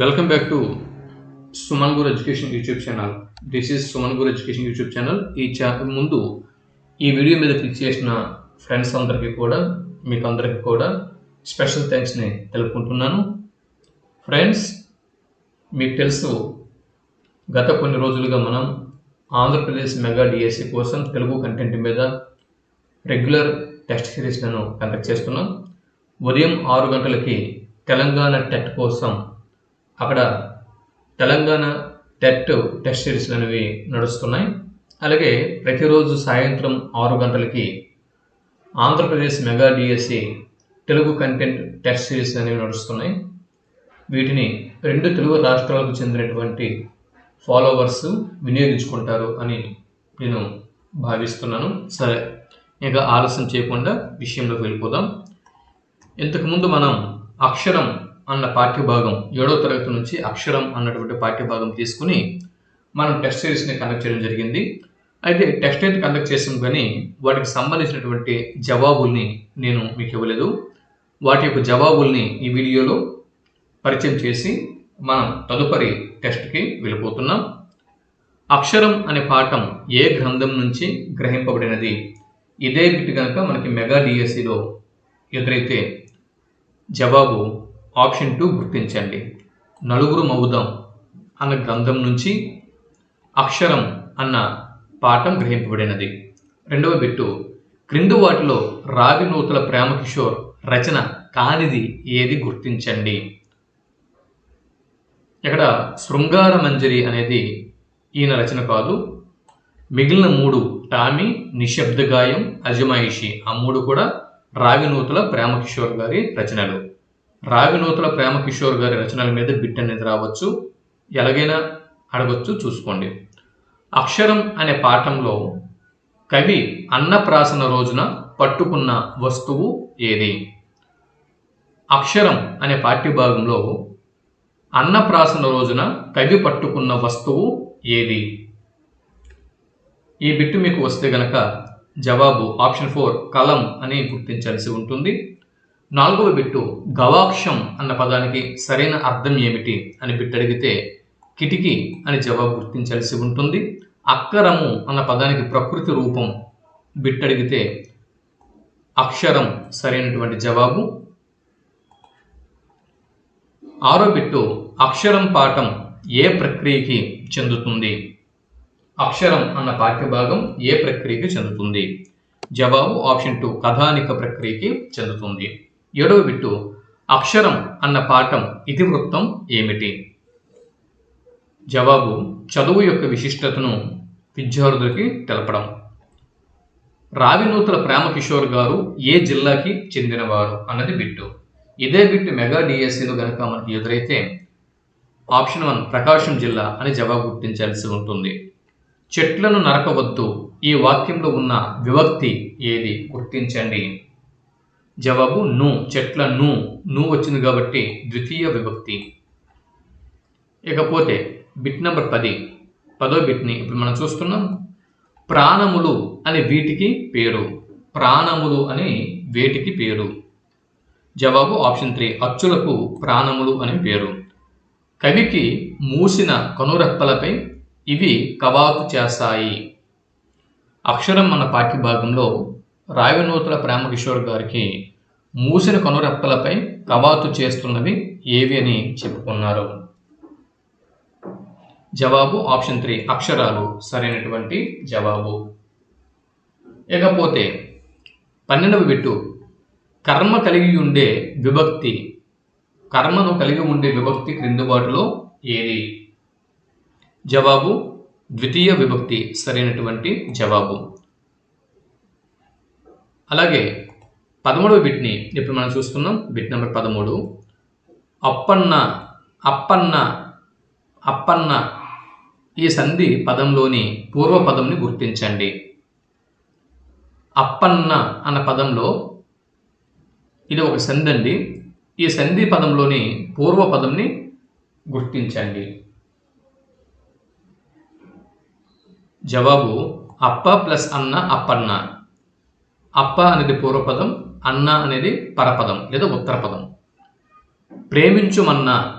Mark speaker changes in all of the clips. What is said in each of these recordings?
Speaker 1: Welcome back to Suman Guru education YouTube channel this is Suman Guru education YouTube channel ఈ ఛా ముందు ఈ video మీద click చేసిన ఫ్రెండ్స్ అందరికీ కూడా మీకు అందరికీ కూడా స్పెషల్ థ్యాంక్స్ని తెలుపుకుంటున్నాను. ఫ్రెండ్స్ మీకు తెలుసు గత కొన్ని రోజులుగా మనం ఆంధ్రప్రదేశ్ మెగా డిఎస్సి కోసం తెలుగు కంటెంట్ మీద రెగ్యులర్ టెస్ట్ సిరీస్లను కండక్ట్ చేస్తున్నాం. ఉదయం ఆరు గంటలకి తెలంగాణ టెట్ కోసం అక్కడ తెలంగాణ టెట్ టెస్ట్ సిరీస్లు అనేవి నడుస్తున్నాయి. అలాగే ప్రతిరోజు సాయంత్రం ఆరు గంటలకి Andhra Pradesh mega DSC Telugu content test series అనేవి నడుస్తున్నాయి. వీటిని రెండు తెలుగు రాష్ట్రాలకు చెందినటువంటి ఫాలోవర్స్ వినియోగించుకుంటారు అని నేను భావిస్తున్నాను. సరే ఇక ఆలస్యం చేయకుండా విషయంలోకి వెళ్ళిపోదాం. ఇంతకుముందు మనం అక్షరం అన్న పాఠ్యభాగం ఏడో తరగతి నుంచి అక్షరం అన్నటువంటి పాఠ్యభాగం తీసుకుని మనం టెస్ట్ సిరీస్ని కండక్ట్ చేయడం జరిగింది. అయితే టెస్ట్ అయితే కండక్ట్ చేసాం కానీ వాటికి సంబంధించినటువంటి జవాబుల్ని నేను మీకు ఇవ్వలేదు. వాటి యొక్క జవాబుల్ని ఈ వీడియోలో పరిచయం చేసి మనం తదుపరి టెస్ట్కి వెళ్ళిపోతున్నాం. అక్షరం అనే పాఠం ఏ గ్రంథం నుంచి గ్రహింపబడినది? ఇదే బిట్ కనుక మనకి మెగా డిఎస్సిలో ఎదురైతే జవాబు ఆప్షన్ టూ గుర్తించండి. నలుగురు మౌదం అన్న గ్రంథం నుంచి అక్షరం అన్న పాఠం గ్రహింపబడినది. రెండవ బిట్టు క్రింది వాటిలో రావి నూతల ప్రేమకిషోర్ రచన కానిది ఏది గుర్తించండి. ఇక్కడ శృంగార మంజరి అనేది ఈయన రచన కాదు. మిగిలిన మూడు టామీ నిశ్శబ్ద గాయం అజమాయిషి ఆ మూడు కూడా రావినూతుల ప్రేమకిషోర్ గారి రచనలు. రావి నూతల ప్రేమ కిషోర్ గారి రచనల మీద బిట్ అనేది రావచ్చు ఎలాగైనా అడగచ్చు చూసుకోండి. అక్షరం అనే పాఠంలో కవి అన్నప్రాసన రోజున పట్టుకున్న వస్తువు ఏది? అక్షరం అనే పాఠ్యభాగంలో అన్నప్రాసన రోజున కవి పట్టుకున్న వస్తువు ఏది? ఈ బిట్టు మీకు వస్తే గనక జవాబు ఆప్షన్ ఫోర్ కలం అని గుర్తించాల్సి ఉంటుంది. నాలుగవ బిట్టు గవాక్షం అన్న పదానికి సరైన అర్థం ఏమిటి అని బిట్టడిగితే కిటికీ అని జవాబు గుర్తించాల్సి ఉంటుంది. అక్కరము అన్న పదానికి ప్రకృతి రూపం బిట్టడిగితే అక్షరం సరైనటువంటి జవాబు. ఆరో బిట్టు అక్షరం పాఠం ఏ ప్రక్రియకి చెందుతుంది? అక్షరం అన్న పాఠ్యభాగం ఏ ప్రక్రియకి చెందుతుంది? జవాబు ఆప్షన్ టూ కథానిక ప్రక్రియకి చెందుతుంది. ఏడవ బిట్టు అక్షరం అన్న పాఠం ఇతివృత్తం ఏమిటి? జవాబు చదువు యొక్క విశిష్టతను విద్యార్థులకి తెలపడం. రావినూతుల ప్రేమకిషోర్ గారు ఏ జిల్లాకి చెందినవారు అన్నది బిట్టు. ఇదే బిట్టు మెగా డిఎస్సీలు కనుక మనకి ఎదురైతే ఆప్షన్ వన్ ప్రకాశం జిల్లా అని జవాబు గుర్తించాల్సి ఉంటుంది. చెట్లను నరకవద్దు ఈ వాక్యంలో ఉన్న వివక్తి ఏది గుర్తించండి. జవాబు ను చెట్ల ను. ను వచ్చింది కాబట్టి ద్వితీయ విభక్తి. ఇకపోతే బిట్ నెంబర్ పది. పదో బిట్ని ఇప్పుడు మనం చూస్తున్నాం. ప్రాణములు అని వీటికి పేరు. ప్రాణములు అని వేటికి పేరు. జవాబు ఆప్షన్ త్రీ. అచ్చులకు ప్రాణములు అని పేరు. కవికి మూసిన కనురెప్పలపై ఇవి కవాతు చేస్తాయి అక్షరం మన పాఠ్యభాగంలో రావినూతుల ప్రేమకిషోర్ గారికి మూసిన కనురెప్పలపై కవాతు చేస్తున్నవి ఏవి అని చెప్పుకున్నారు. జవాబు ఆప్షన్ త్రీ అక్షరాలు సరైనటువంటి జవాబు. ఇకపోతే పన్నెండవ బిట్టు కర్మ కలిగి ఉండే విభక్తి. కర్మను కలిగి ఉండే విభక్తి క్రిందుబాటులో ఏది? జవాబు ద్వితీయ విభక్తి సరైనటువంటి జవాబు. అలాగే పదమూడవ బిట్ని ఇప్పుడు మనం చూస్తున్నాం బిట్ నెంబర్ పదమూడు. అప్పన్న అప్పన్న అప్పన్న ఈ సంధి పదంలోని పూర్వ పదంని గుర్తించండి. అప్పన్న అన్న పదంలో ఇది ఒక సంధి అండి. ఈ సంధి పదంలోని పూర్వ పదంని గుర్తించండి. జవాబు అప్ప ప్లస్ అన్న అప్పన్న. అప్ప అనేది పూర్వపదం అన్న అనేది పరపదం లేదా ఉత్తరపదం. ప్రేమించుమన్న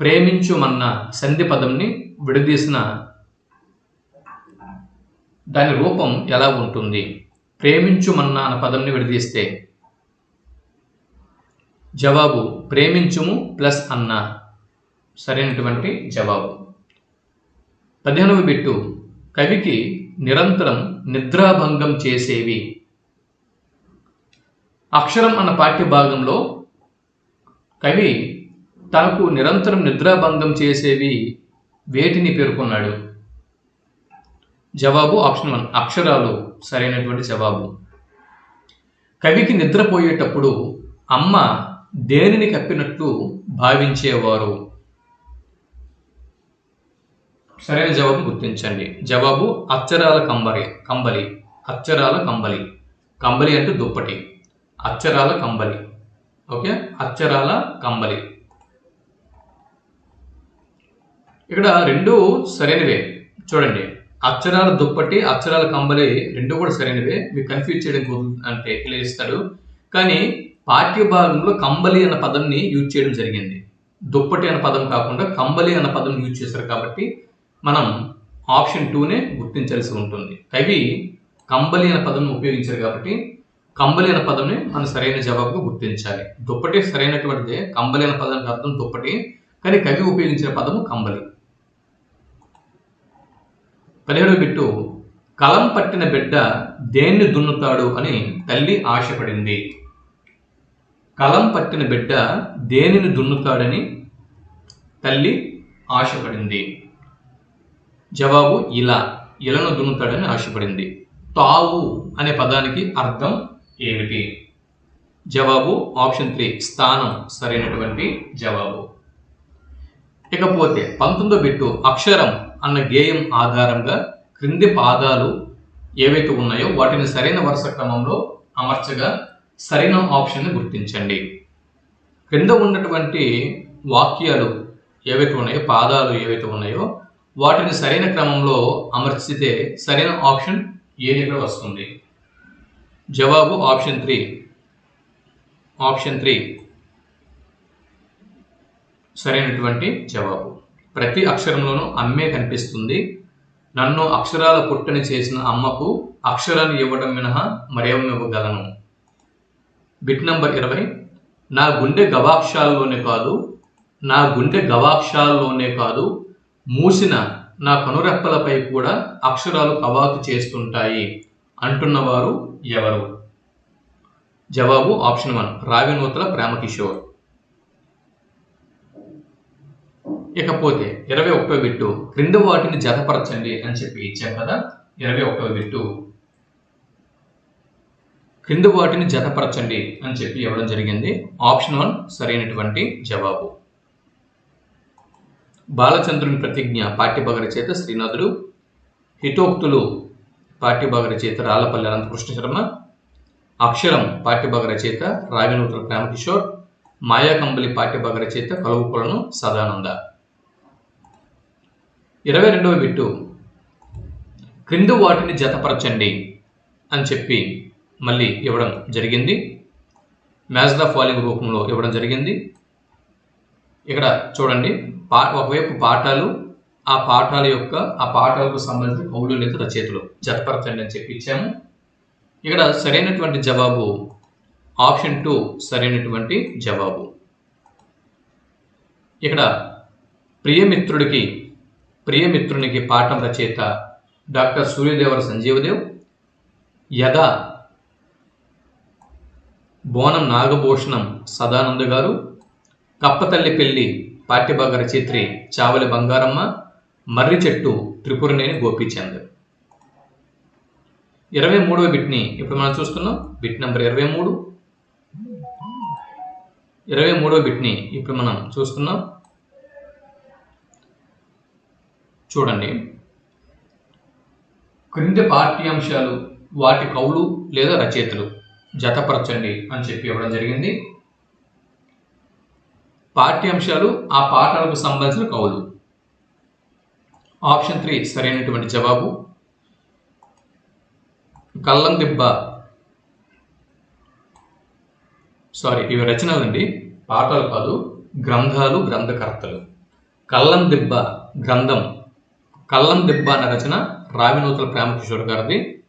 Speaker 1: ప్రేమించుమన్న సంధి పదంని విడదీసిన దాని రూపం ఎలా ఉంటుంది? ప్రేమించుమన్న అన్న పదంని విడదీస్తే. జవాబు ప్రేమించుము ప్లస్ అన్న. సరైనటువంటి జవాబు. పదిహేనవ బిట్టు కవికి నిరంతరం నిద్రాభంగం చేసేవి. అక్షరం అన్న పాఠ్య భాగంలో కవి తనకు నిరంతరం నిద్రాభంగం చేసేవి వేటిని పేర్కొన్నాడు. జవాబు ఆప్షన్ వన్ అక్షరాలు సరైనటువంటి జవాబు. కవికి నిద్రపోయేటప్పుడు అమ్మ దేనిని కప్పినట్లు భావించేవారు? సరైన జవాబు గుర్తించండి. జవాబు అక్షరాల కంబలి కంబలి అక్షరాల కంబలి. కంబలి అంటే దుప్పటి. అక్షరాల కంబలి. ఓకే? అక్షరాల కంబలి. ఇక్కడ రెండు సరైనవే. చూడండి. అక్షరాల దుప్పటి అక్షరాల కంబలి రెండు కూడా సరైనవే. మీకు కన్ఫ్యూజ్ చేయడం అంటే ఇలా ఇస్తాడు. కానీ పాఠ్య భాగంలో కంబలి అన్న పదంని యూజ్ చేయడం జరిగింది. దుప్పటి అన్న పదం కాకుండా కంబలి అన్న పదం యూజ్ చేశారు కాబట్టి మనం ఆప్షన్ టూనే గుర్తించాల్సి ఉంటుంది. కవి కంబలి అనే పదం ఉపయోగించారు కాబట్టి కంబలి అనే పదంని మనం సరైన జవాబుగా గుర్తించాలి. దుప్పటి సరైనటువంటిదే కంబలి అనే పదానికి అర్థం దుప్పటి కానీ కవి ఉపయోగించిన పదము కంబలి. పదిహేడు బిట్టు కలం పట్టిన బిడ్డ దేన్ని దున్నుతాడు అని తల్లి ఆశపడింది. కలం పట్టిన బిడ్డ దేనిని దున్నుతాడని తల్లి ఆశపడింది. జవాబు ఇలా. ఇలను దున్నుతాడని ఆశపడింది. తావు అనే పదానికి అర్థం ఏమిటి? జవాబు ఆప్షన్ త్రీ స్థానం సరైనటువంటి జవాబు. ఇకపోతే పంతొమ్మిదో బిట్టు అక్షరం అన్న గేయం ఆధారంగా క్రింది పాదాలు ఏవైతే ఉన్నాయో వాటిని సరైన వరుస క్రమంలో అమర్చగా సరైన ఆప్షన్ని గుర్తించండి. క్రింద ఉన్నటువంటి వాక్యాలు ఏవైతే ఉన్నాయో పాదాలు ఏవైతే ఉన్నాయో వాటిని సరైన క్రమంలో అమర్చితే సరైన ఆప్షన్ ఏది ఇక్కడ వస్తుంది? జవాబు ఆప్షన్ త్రీ. Option three. సరైనటువంటి జవాబు. ప్రతి అక్షరంలోనూ అమ్మే కనిపిస్తుంది. నన్ను అక్షరాల పుట్టని చేసిన అమ్మకు అక్షరాన్ని ఇవ్వడం మినహా మరేం ఇవ్వగలను. బిట్ నంబర్ ఇరవై. నా గుండె గవాక్షాల్లోనే కాదు నా గుండె గవాక్షాల్లోనే కాదు మూసిన నా కనురెప్పలపై కూడా అక్షరాలు కవాతు చేస్తుంటాయి. అంటున్నవారు ఎవరు? జవాబు ఆప్షన్ వన్ రావినూతల ప్రేమకిషోర్. ఇకపోతే ఇరవై ఒకటో బిట్టు క్రింద వాటిని జతపరచండి అని చెప్పి ఇచ్చాం కదా ఇరవై ఒకటో బిట్టు. క్రింద వాటిని జతపరచండి అని చెప్పి ఇవ్వడం జరిగింది. ఆప్షన్ వన్ సరైనటువంటి జవాబు. బాలచంద్రుని ప్రతిజ్ఞ పాఠ్యభగరి చేత శ్రీనాథుడు హితోక్తులు పాఠ్యభాగ రచయిత రాళ్ళపల్లి అనంతకృష్ణ శర్మ అక్షరం పాఠ్యభాగ రచయిత రావినూతల ప్రేమకిషోర్ మాయాకంబలి పాఠ్యభాగ రచయిత కలువుకొలను సదానంద. ఇరవై రెండవ బిట్టు. క్రింద వాటిని జతపరచండి అని చెప్పి మళ్ళీ ఇవ్వడం జరిగింది. మ్యాచ్ ద ఫాలోయింగ్ రూపంలో ఇవ్వడం జరిగింది. ఇక్కడ చూడండి పా ఒకవైపు పాఠాలు ఆ పాఠాల యొక్క ఆ పాఠాలకు సంబంధించిన కవులు లేదా రచయితలు జతపరచండి అని చెప్పి ఇచ్చాము ఇక్కడ సరైనటువంటి జవాబు ఆప్షన్ టూ సరైనటువంటి జవాబు. ఇక్కడ ప్రియమిత్రుడికి ప్రియమిత్రునికి పాఠం రచయిత డాక్టర్ సూర్యదేవర సంజీవదేవ్ యద బోనం నాగభూషణం సదానంద గారు కప్పతల్లి పెళ్ళి పాఠ్యభాగ రచయిత్రి చావలి బంగారమ్మ మర్రి చెట్టు త్రిపురనేని గోపీచంద్. ఇరవై మూడవ బిట్ని ఇప్పుడు మనం చూస్తున్నాం. బిట్ నెంబర్ ఇరవై మూడు. ఇరవై మూడవ బిట్ని ఇప్పుడు మనం చూస్తున్నాం. చూడండి. క్రింది పాఠ్యాంశాలు వాటి కవులు లేదా రచయితలు జతపరచండి అని చెప్పి ఇవ్వడం జరిగింది. పాఠ్యాంశాలు ఆ పాఠాలకు సంబంధించిన కవులు. ఆప్షన్ త్రీ సరైనటువంటి జవాబు. కల్లం దిబ్బ. సారీ ఇవి రచనలండి. పాఠాలు కాదు గ్రంథాలు గ్రంథకర్తలు. కల్లం దిబ్బ గ్రంథం. కల్లం దిబ్బ అన్న రచన రావినూతల ప్రేమకిషోర్ గారిది.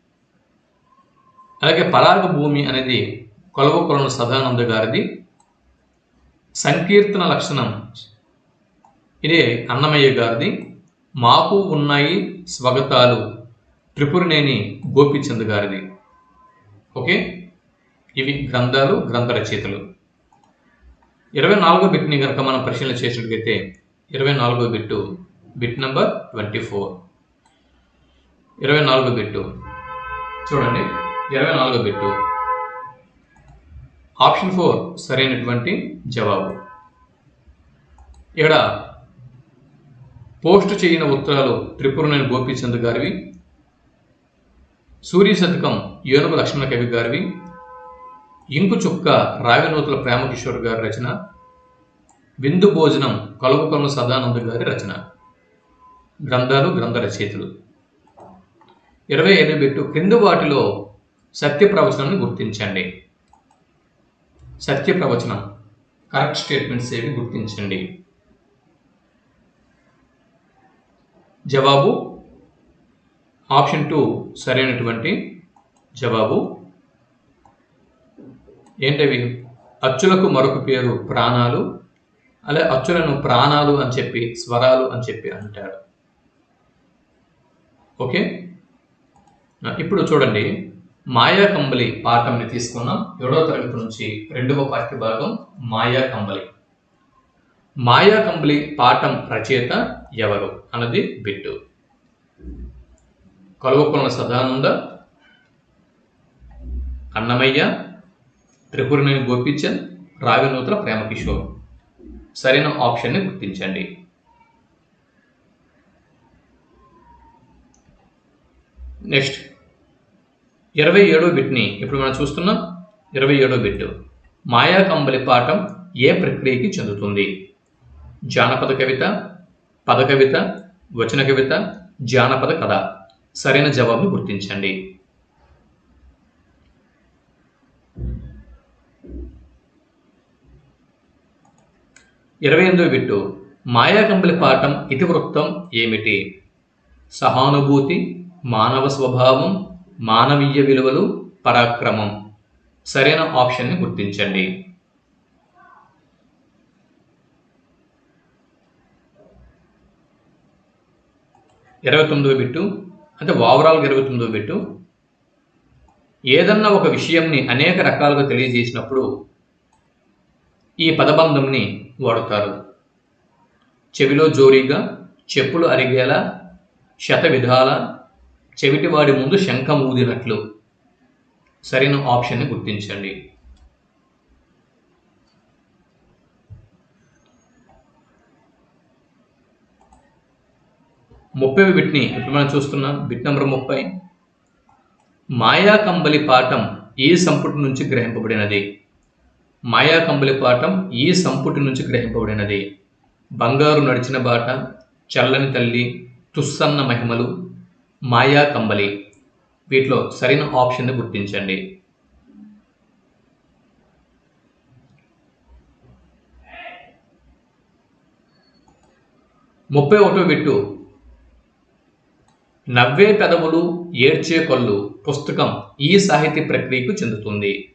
Speaker 1: అలాగే పరాగ భూమి అనేది కొలవ కొలన సదానంద గారిది. సంకీర్తన లక్షణం. ఇదే అన్నమయ్య గారిది. మాకు ఉన్నాయి స్వగతాలు. త్రిపురనేని గోపిచంద్ గారిది. ఓకే? ఇవి గ్రంథాలు గ్రంథ రచయితలు. ఇరవై నాలుగో బిట్ని కనుక మనం పరిశీలన చేసినట్లయితే ఇరవై నాలుగో bit bit number twenty four. ఇరవై నాలుగో బిట్టు. చూడండి ఇరవై నాలుగో బిట్టు. ఆప్షన్ ఫోర్ సరైనటువంటి జవాబు. ఇక్కడ పోస్ట్ చేయని ఉత్తరాలు త్రిపురనేని గోపీచంద్ గారివి సూర్య శతకం ఏనుగు లక్ష్మణ కవి గారివి ఇంకు చుక్క రావినూతుల ప్రేమకిషోర్ గారి రచన విందు భోజనం కలుపుకొన్న సదానంద గారి రచన. గ్రంథాలు గ్రంథ రచయితలు. ఇరవై ఐదు బిట్టు క్రింది వాటిలో సత్య ప్రవచనాన్ని గుర్తించండి. సత్య ప్రవచనం. కరెక్ట్ స్టేట్మెంట్స్ ఏవి గుర్తించండి. జవాబు. ఆప్షన్ టూ సరైనటువంటి జవాబు. ఏంటవి? అచ్చులకు మరొక పేరు ప్రాణాలు అలా అచ్చులను ప్రాణాలు అని చెప్పి స్వరాలు అని చెప్పి అంటాడు ఓకే? ఇప్పుడు చూడండి. మాయా కంబలి పాఠంని తీసుకున్నాం ఏడవ తరగతి నుంచి రెండవ పాఠ్య భాగం మాయా కంబలి. మాయా కంబలి పాఠం రచయిత ఎవరు అన్నది బిట్టు. కలువకొన్న సదానంద అన్నమయ్య త్రిపురనేని గోపిచంద్ రావినూతల ప్రేమకిషోర్. సరైన ఆప్షన్ని గుర్తించండి. నెక్స్ట్ ఇరవై ఏడో బిట్ని ఇప్పుడు మనం చూస్తున్నాం? ఇరవై ఏడో బిట్ మాయా కంబలి పాఠం ఏ ప్రక్రియకి చెందుతుంది? జానపద కవిత పద కవిత వచన కవిత జానపద కథ. సరైన జవాబు గుర్తించండి. ఇరవై ఎనిమిదవ బిట్టు. మాయాకంబలి పాఠం ఇతివృత్తం ఏమిటి? సహానుభూతి మానవ స్వభావం మానవీయ విలువలు పరాక్రమం. సరైన ఆప్షన్ని గుర్తించండి. ఇరవై తొమ్మిదో బిట్టు అంటే ఓవరాల్గా ఇరవై తొమ్మిదో బిట్టు. ఏదన్నా ఒక విషయంని అనేక రకాలుగా తెలియజేసినప్పుడు ఈ పదబంధంని వాడుతారు. చెవిలో జోరీగా చెప్పులు అరిగేలా శత విధాల చెవిటివాడి ముందు శంఖం ఊదినట్లు. సరైన ఆప్షన్ని గుర్తించండి. ముప్పై బిట్ని ఇప్పుడు మనం చూస్తున్నాం. బిట్ నెంబర్ ముప్పై. మాయా కంబలి పాఠం ఈ సంపుటి నుంచి గ్రహింపబడినది. మాయా కంబలి పాఠం ఈ సంపుటి నుంచి గ్రహింపబడినది. బంగారు నడిచిన బాట చల్లని తల్లి తుస్సన్న మహిమలు మాయా కంబలి వీటిలో సరైన ఆప్షన్ని గుర్తించండి. ముప్పై ఒకటో బిట్టు నవ్వే పెదవులు ఏడ్చే కళ్ళు పుస్తకం ఈ సాహితీ ప్రక్రియకు చెందుతుంది.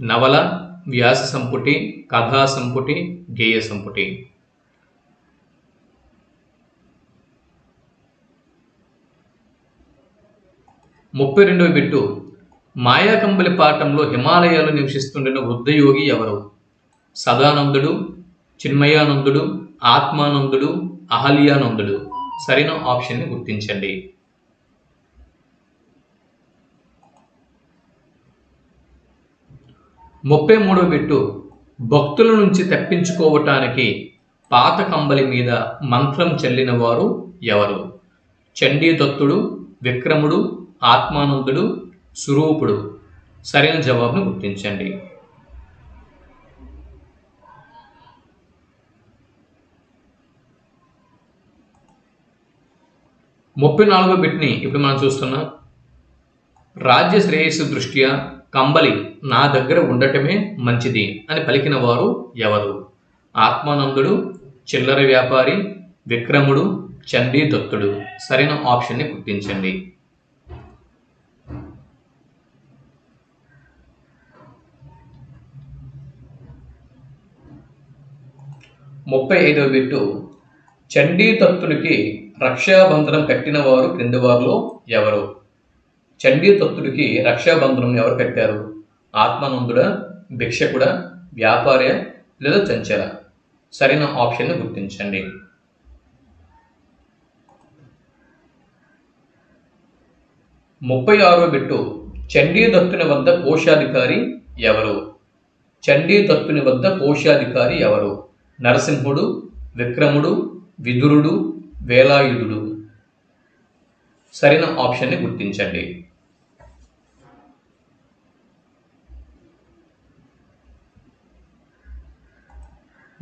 Speaker 1: నవల వ్యాస సంపుటి కథా సంపుటి గేయ సంపుటి. ముప్పై రెండవ బిట్టు. మాయాకంబలి పాఠంలో హిమాలయాలు నివసిస్తుండిన వృద్ధయోగి ఎవరు? సదానందుడు చిన్మయానందుడు ఆత్మానందుడు అహల్యానందుడు. సరైన ఆప్షన్ని గుర్తించండి. ముప్పై మూడవ బిట్టు భక్తుల నుంచి తప్పించుకోవటానికి పాత కంబలి మీద మంత్రం చెల్లిన వారు ఎవరు చండీదత్తుడు విక్రముడు ఆత్మానందుడు స్వరూపుడు సరైన జవాబును గుర్తించండి. ముప్పై నాలుగో బిట్ని ఇప్పుడు మనం చూస్తున్నాం. రాజ్య శ్రేయస్సు దృష్ట్యా కంబలి నా దగ్గర ఉండటమే మంచిది అని పలికిన వారు ఎవరు? ఆత్మానందుడు చిల్లర వ్యాపారి విక్రముడు చండీ దత్తుడు. సరైన ఆప్షన్ని గుర్తించండి. ముప్పై ఐదవ బిట్టు. చండీ దత్తుడికి రక్షాబంధనం కట్టిన వారు క్రింది వారిలో ఎవరు? చండీ దత్తుడికి రక్షాబంధనం ఎవరు కట్టారు? ఆత్మానందుడా భిక్షకుడా వ్యాపార లేదా చంచల? సరైన ఆప్షన్ని గుర్తించండి. ముప్పై ఆరో బిట్టు చండీ దత్తుని వద్ద కోశాధికారి ఎవరు? చండీ దత్తుని వద్ద కోశాధికారి ఎవరు? నరసింహుడు విక్రముడు విదురుడు వేలాయుధుడు. సరైన ఆప్షన్ని గుర్తించండి.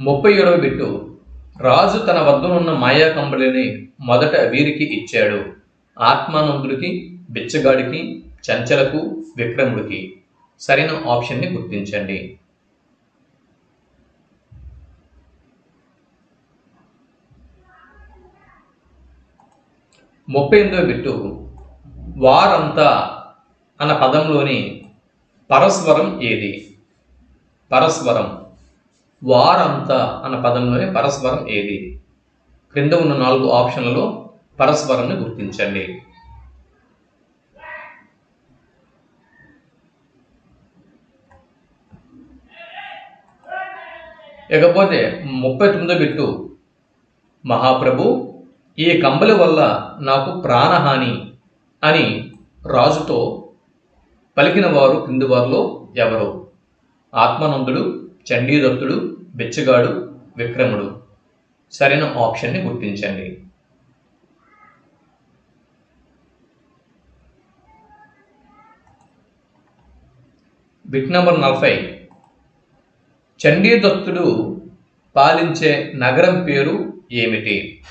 Speaker 1: ముప్పై ఏడవ బిట్టు. రాజు తన వద్దనున్న మాయా కంబళిని మొదట వీరికి ఇచ్చాడు. ఆత్మానందుడికి బిచ్చగాడికి చంచలకు విక్రముడికి. సరైన ఆప్షన్ని గుర్తించండి. ముప్పై ఎనిమిదో బిట్టు. వారంతా అన్న పదంలోని పరస్వరం ఏది? పరస్వరం. వారంతా అన్న పదంలోని పరస్పరం ఏది? క్రింద ఉన్న నాలుగు ఆప్షన్లలో పరస్పరంని గుర్తించండి. ఇకపోతే ముప్పై తొమ్మిదో బిట్టు మహాప్రభు ఈ కంబలి వల్ల నాకు ప్రాణహాని అని రాజుతో పలికిన వారు క్రింది వారిలో ఎవరు? ఆత్మానందుడు చండీదత్తుడు బిచ్చగాడు విక్రముడు. సరైన ఆప్షన్ని గుర్తించండి. బిట్ నంబర్ నలభై. చండీదత్తుడు పాలించే నగరం పేరు ఏమిటి?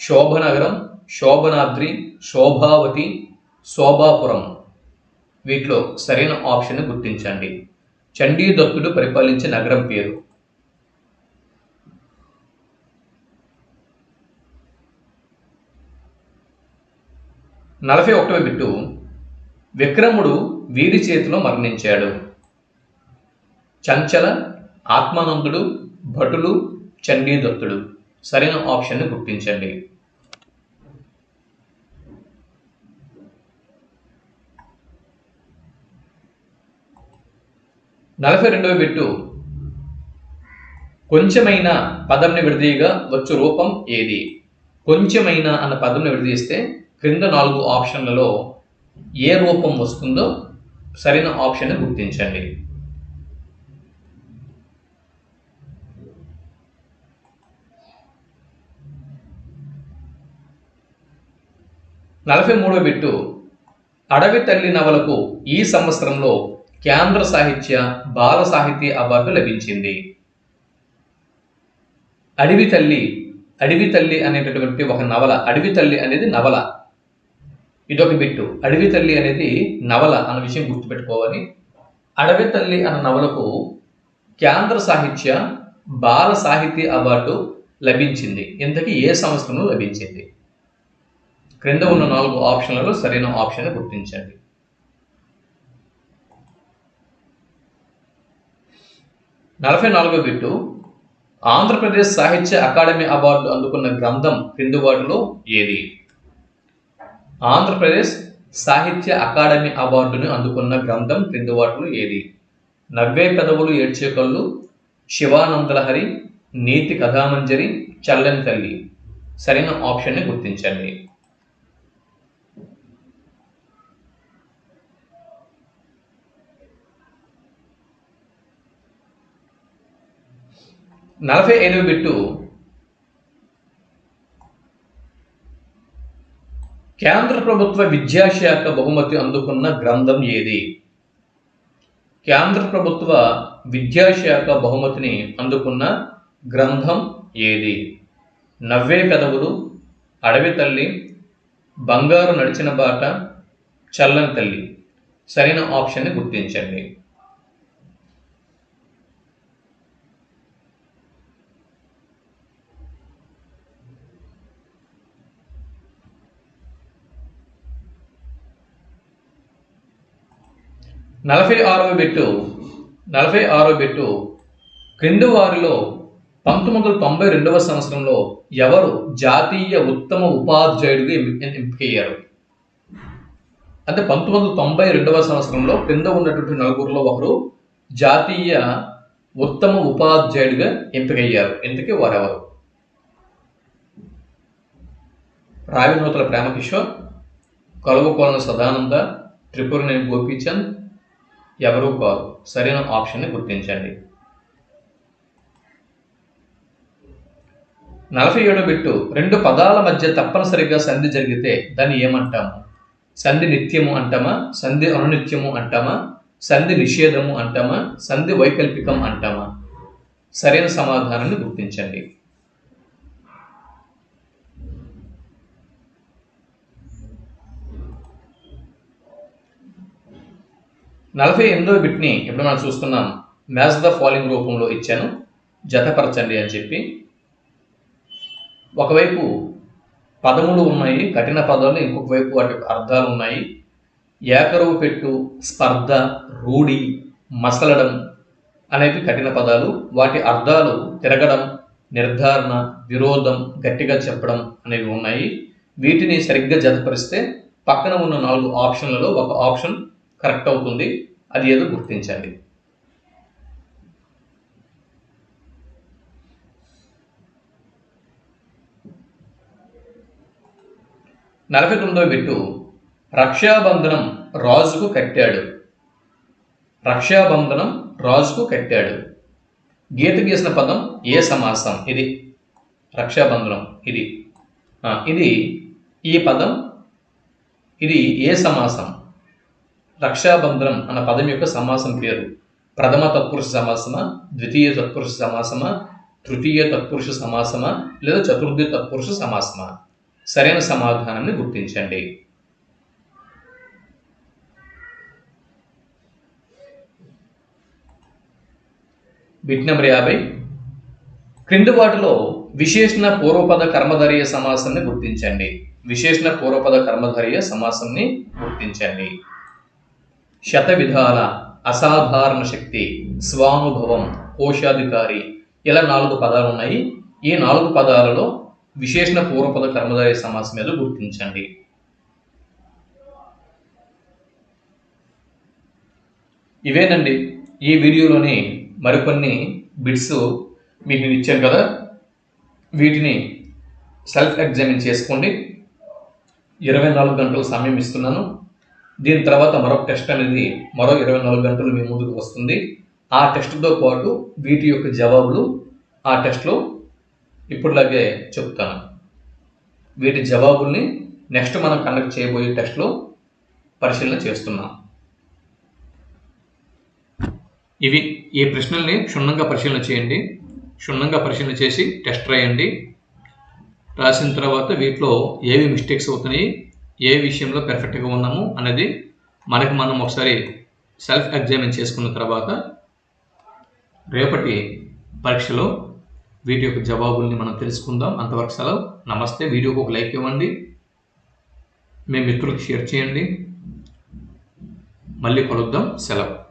Speaker 1: శోభనగరం శోభనాద్రి శోభావతి శోభాపురం. వీటిలో సరైన ఆప్షన్ గుర్తించండి. చండీదత్తుడు పరిపాలించే నగరం పేరు. నలభై ఒకటవ బిట్టు. విక్రముడు వీరి చేతిలో మరణించాడు. చంచల ఆత్మానందుడు భటులు చండీదత్తుడు సరైన ఆప్షన్ను గుర్తించండి. నలభై రెండవ బిట్టు. కొంచెమైన పదంని విడదీయగా వచ్చు రూపం ఏది? కొంచెమైన అన్న పదంని విడదీస్తే క్రింద నాలుగు ఆప్షన్లలో ఏ రూపం వస్తుందో సరైన ఆప్షన్ గుర్తించండి. నలభై మూడవ బిట్టు. అడవి తల్లి నవలకు ఈ సంవత్సరంలో కేంద్ర సాహిత్య బాల సాహితీ అవార్డు లభించింది. అడవి తల్లి అడవి తల్లి అనేటటువంటి ఒక నవల. అడవి తల్లి అనేది నవల. ఇదొక బిట్టు. అడవి తల్లి అనేది నవల అన్న విషయం గుర్తుపెట్టుకోవాలి. అడవి తల్లి అన్న నవలకు కేంద్ర సాహిత్య బాల సాహితీ అవార్డు లభించింది. ఇంతకీ ఏ సంవత్సరంలో లభించింది? క్రింద ఉన్న నాలుగు ఆప్షన్లలో సరైన ఆప్షన్ గుర్తించండి. నలభై నాలుగో బిట్టు ఆంధ్రప్రదేశ్ సాహిత్య అకాడమీ అవార్డు అందుకున్న గ్రంథం క్రింది వాటిలో ఏది? ఆంధ్రప్రదేశ్ సాహిత్య అకాడమీ అవార్డును అందుకున్న గ్రంథం క్రింది వాటిలో ఏది? నవ్వే పెదవులు ఏడ్చే కళ్ళు శివానందలహరి నీతి కథామంజరి చల్లని తల్లి. సరైన ఆప్షన్ని గుర్తించండి. నలభై ఐదవ బిట్టు కేంద్ర ప్రభుత్వ విద్యాశాఖ బహుమతి అందుకున్న గ్రంథం ఏది? కేంద్ర ప్రభుత్వ విద్యాశాఖ బహుమతిని అందుకున్న గ్రంథం ఏది? నవ్వే పెదవులు అడవి తల్లి బంగారు నడిచిన బాట చల్లని తల్లి. సరైన ఆప్షన్ని గుర్తించండి. నలభై ఆరవ బిట్టు నలభై ఆరవ బిట్టు క్రింది వారిలో పంతొమ్మిది వందల తొంభై రెండవ సంవత్సరంలో ఎవరు జాతీయ ఉత్తమ ఉపాధ్యాయుడిగా ఎంపికయ్యారు? అంటే పంతొమ్మిది వందల తొంభై రెండవ సంవత్సరంలో క్రింద ఉన్నటువంటి నలుగురిలో ఒకరు జాతీయ ఉత్తమ ఉపాధ్యాయుడిగా ఎంపికయ్యారు. ఇంతకీ వారెవరు? రావినూతల ప్రేమకిషోర్ కలువకోన సదానంద త్రిపురనేని గోపీచంద్ ఎవరూ కాదు. సరైన ఆప్షన్ని గుర్తించండి. నలభై ఏడు బిట్టు రెండు పదాల మధ్య తప్పనిసరిగా సంధి జరిగితే దాన్ని ఏమంటాము? సంధి నిత్యము అంటామా? సంధి అనునిత్యము అంటామా? సంధి నిషేధము అంటామా? సంధి వైకల్పికం అంటామా? సరైన సమాధానాన్ని గుర్తించండి. నలభై ఎనిమిదో బిట్ని ఇప్పుడు మనం చూస్తున్నాం. మ్యాచ్ ద ఫాలోయింగ్ రూపంలో ఇచ్చాను. జతపరచండి అని చెప్పి. ఒకవైపు పదములు ఉన్నాయి. కఠిన పదాలు ఇంకొక వైపు వాటి అర్థాలు ఉన్నాయి. ఏకరువు పెట్టు స్పర్ధ రూఢి మసలడం అనేవి కఠిన పదాలు. వాటి అర్థాలు తిరగడం నిర్ధారణ విరోధం గట్టిగా చెప్పడం అనేవి ఉన్నాయి. వీటిని సరిగ్గా జతపరిస్తే పక్కన ఉన్న నాలుగు ఆప్షన్లలో ఒక ఆప్షన్ కరెక్ట్ అవుతుంది అది ఏదో గుర్తించండి. నలభై తొమ్మిదో బిట్టు రక్షాబంధనం రాజుకు కట్టాడు. రక్షాబంధనం రాజుకు కట్టాడు. గీత గీసిన పదం ఏ సమాసం? ఇది. రక్షాబంధనం ఇది. ఆ, ఇది ఈ పదం ఇది ఏ సమాసం? రక్షాబంధనం అన్న పదం యొక్క సమాసం పేరు. ప్రథమ తత్పురుష సమాసమా ద్వితీయ తత్పురుష సమాసమా తృతీయ తత్పురుష సమాసమా లేదా చతుర్థి తత్పురుష సమాసమా? సరైన సమాధానాన్ని గుర్తించండి. బిట్ నెంబర్ యాభై. క్రింది వాటిలో విశేషణ పూర్వపద కర్మధర్య సమాసాన్ని గుర్తించండి. విశేషణ పూర్వపద కర్మధర్య సమాసాన్ని గుర్తించండి. శత విధాల అసాధారణ శక్తి స్వానుభవం కోశాధికారి ఇలా నాలుగు పదాలు ఉన్నాయి. ఈ నాలుగు పదాలలో విశేషణ పూర్వపద కర్మధారి సమాసం మీద గుర్తించండి. ఇవేనండి ఈ వీడియోలోని మరికొన్ని బిట్స్ మీకు నేను ఇచ్చాను కదా. వీటిని సెల్ఫ్ ఎగ్జామిన్ చేసుకోండి. ఇరవై నాలుగు గంటల సమయం ఇస్తున్నాను. దీని తర్వాత మరొక టెస్ట్ అనేది మరో ఇరవై నాలుగు గంటలు మీ ముందుకు వస్తుంది. ఆ టెస్ట్తో పాటు వీటి యొక్క జవాబులు ఆ టెస్ట్లో ఇప్పుడులాగే చెప్తాను. వీటి జవాబుల్ని నెక్స్ట్ మనం కండక్ట్ చేయబోయే టెస్ట్లో పరిశీలన చేస్తున్నాం. ఇవి ఈ ప్రశ్నల్ని క్షుణ్ణంగా పరిశీలన చేయండి. క్షుణ్ణంగా పరిశీలన చేసి టెస్ట్ రాయండి. రాసిన తర్వాత వీటిలో ఏవి మిస్టేక్స్ అవుతున్నాయి ఏ విషయంలో పెర్ఫెక్ట్గా ఉన్నాము అనేది మనకి మనం ఒకసారి సెల్ఫ్ ఎగ్జామిన్ చేసుకున్న తర్వాత రేపటి పరీక్షలో వీటి యొక్క జవాబుల్ని మనం తెలుసుకుందాం. అంతవరకు సెలవు. నమస్తే. వీడియోకి ఒక లైక్ ఇవ్వండి. మీ మిత్రులకు షేర్ చేయండి. మళ్ళీ కలుద్దాం. సెలవు.